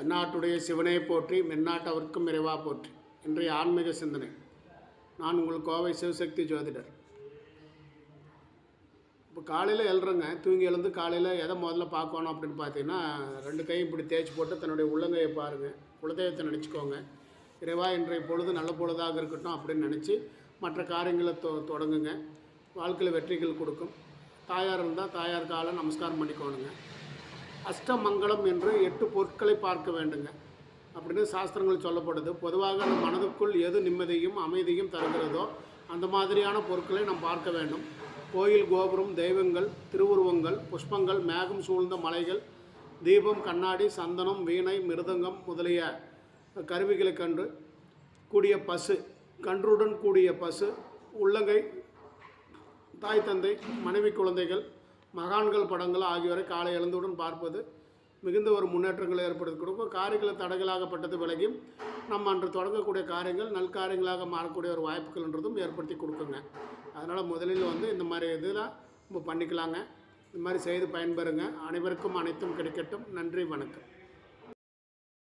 தென்னாட்டுடைய சிவனை போற்றி மென்னாட்டவர்க்கும் இறைவா போற்றி. இன்றைய ஆன்மீக சிந்தனை. நான் உங்கள் கோவை சிவசக்தி ஜோதிடர். இப்போ காலையில் எழுறங்க. தூங்கி எழுந்து காலையில் எதை முதல்ல பார்க்கணும் அப்படின்னு பார்த்தீங்கன்னா ரெண்டு கையும் இப்படி தேய்ச்சி போட்டு தன்னுடைய உள்ளங்கையை பாருங்கள் குலதெய்வத்தை நினச்சிக்கோங்க. இறைவா இன்றைய பொழுது நல்ல பொழுதாக இருக்கட்டும் அப்படின்னு நினச்சி மற்ற காரியங்களை தொ தொடங்குங்க. வாழ்க்கையில் வெற்றிகள் கொடுக்கும். தாயார் இருந்தால் தாயார் காலை நமஸ்காரம் பண்ணிக்கோணுங்க. அஷ்டமங்கலம் என்று எட்டு பொருட்களை பார்க்க வேண்டுங்க. அப்படின்னு சாஸ்திரங்கள் சொல்லப்படுது. பொதுவாக நம் மனதுக்குள் எது நிம்மதியும் அமைதியும் தருகிறதோ அந்த மாதிரியான பொருட்களை நாம் பார்க்க வேண்டும். கோயில் கோபுரம் தெய்வங்கள் திருவுருவங்கள் புஷ்பங்கள் மேகம் சூழ்ந்த மலைகள் தீபம் கண்ணாடி சந்தனம் வீணை மிருதங்கம் முதலிய கருவிகளை கண்டு கூடிய பசு கன்றுடன் கூடிய பசு உள்ளங்கை தாய் தந்தை மனைவி குழந்தைகள் மகான்கள் படங்கள் ஆகியோரை காலை எழுந்தவுடன் பார்ப்பது மிகுந்த ஒரு முன்னேற்றங்களை ஏற்படுத்தி கொடுக்கும். காரியங்களை தடைகளாகப்பட்டது விலகியும் நம்ம அன்று தொடங்கக்கூடிய காரியங்கள் நல்காரியங்களாக மாறக்கூடிய ஒரு வாய்ப்புகள்ன்றதும் ஏற்படுத்தி கொடுக்குங்க. அதனால் முதலில் வந்து இந்த மாதிரி இதில் நம்ம பண்ணிக்கலாங்க. இந்த மாதிரி செய்து பயன்பெறுங்க. அனைவருக்கும் அனைத்தும் கிடைக்கட்டும். நன்றி வணக்கம்.